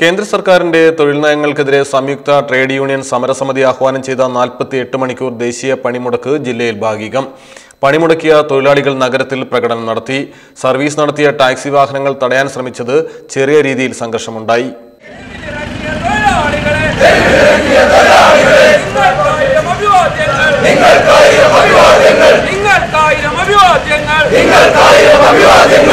കേന്ദ്ര സർക്കാരിന്റെ തൊഴിൽ നയങ്ങൾക്കെതിരെ സംയുക്ത ട്രേഡ് യൂണിയൻ സമരസമിതി ആഹ്വാനം ചെയ്ത നാൽപ്പത്തി എട്ട് മണിക്കൂർ ദേശീയ പണിമുടക്ക് ജില്ലയിൽ ഭാഗികം. പണിമുടക്കിയ തൊഴിലാളികൾ നഗരത്തിൽ പ്രകടനം നടത്തി. സർവീസ് നടത്തിയ ടാക്സി വാഹനങ്ങൾ തടയാൻ ശ്രമിച്ചത് ചെറിയ രീതിയിൽ സംഘർഷമുണ്ടായി. നിങ്ങൾക്കായിരം അഭിവാദ്യങ്ങൾ. നിങ്ങൾക്കായിരം അഭിവാദ്യങ്ങൾ.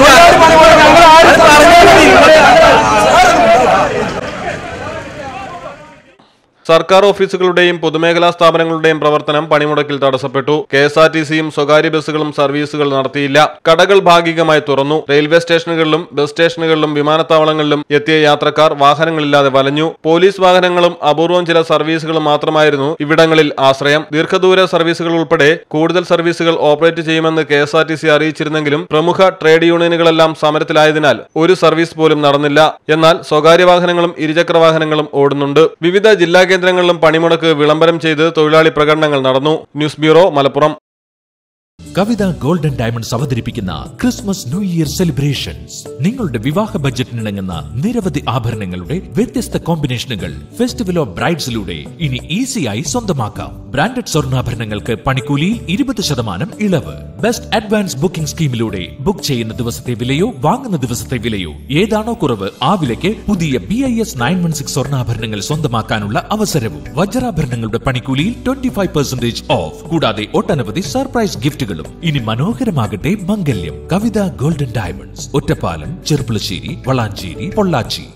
ya സർക്കാർ ഓഫീസുകളുടെയും പൊതുമേഖലാ സ്ഥാപനങ്ങളുടെയും പ്രവർത്തനം പണിമുടക്കിൽ തടസ്സപ്പെട്ടു. കെ എസ് ആർ ടി സിയും സ്വകാര്യ ബസ്സുകളും സർവീസുകൾ നടത്തിയില്ല. കടകൾ ഭാഗികമായി തുറന്നു. റെയിൽവേ സ്റ്റേഷനുകളിലും ബസ് സ്റ്റേഷനുകളിലും വിമാനത്താവളങ്ങളിലും എത്തിയ യാത്രക്കാർ വാഹനങ്ങളില്ലാതെ വലഞ്ഞു. പോലീസ് വാഹനങ്ങളും അപൂർവം ചില സർവീസുകളും മാത്രമായിരുന്നു ഇവിടങ്ങളിൽ ആശ്രയം. ദീർഘദൂര സർവീസുകൾ ഉൾപ്പെടെ കൂടുതൽ സർവീസുകൾ ഓപ്പറേറ്റ് ചെയ്യുമെന്ന് K S R T C അറിയിച്ചിരുന്നെങ്കിലും പ്രമുഖ ട്രേഡ് യൂണിയനുകളെല്ലാം സമരത്തിലായതിനാൽ ഒരു സർവീസ് പോലും നടന്നില്ല. എന്നാൽ സ്വകാര്യ വാഹനങ്ങളും ഇരുചക്ര വാഹനങ്ങളും ഓടുന്നുണ്ട്. വിവിധ ജില്ലാ കേന്ദ്രങ്ങളിലും പണിമുടക്ക് വിളംബരം ചെയ്ത് തൊഴിലാളി പ്രകടനങ്ങൾ നടന്നു. News bureau Malappuram. Kavitha golden diamonds അവതരിപ്പിക്കുന്ന ക്രിസ്മസ് ന്യൂ ഇയർ സെലിബ്രേഷൻസ്. നിങ്ങളുടെ വിവാഹ ബജറ്റിനിണങ്ങുന്ന നിരവധി ആഭരണങ്ങളുടെ വ്യത്യസ്ത കോമ്പിനേഷനുകൾ ഫെസ്റ്റിവൽ ഓഫ് ബ്രൈഡ്സിലൂടെ ഇനി ഈസിയായി സ്വന്തമാക്കാം. ബ്രാൻഡഡ് സ്വർണാഭരണങ്ങൾക്ക് പണിക്കൂലിയിൽ ഇരുപത് ശതമാനം ഇളവ്. ബെസ്റ്റ് അഡ്വാൻസ് ബുക്കിംഗ് സ്കീമിലൂടെ ബുക്ക് ചെയ്യുന്ന ദിവസത്തെ വിലയോ വാങ്ങുന്ന ദിവസത്തെ വിലയോ ഏതാണോ കുറവ് ആ വിലയ്ക്ക് പുതിയ B I S nine one six സ്വർണാഭരണങ്ങൾ സ്വന്തമാക്കാനുള്ള അവസരവും. വജ്രാഭരണങ്ങളുടെ പണിക്കൂലിയിൽ ട്വന്റി ഫൈവ് പെർസെന്റേജ് ഓഫ് കൂടാതെ ഒട്ടനവധി സർപ്രൈസ് ഗിഫ്റ്റുകളും ഇനി മനോഹരമാകട്ടെ മംഗല്യം. Kavitha golden diamonds Ottapalam Cherpulassery Valanchery Pollachi.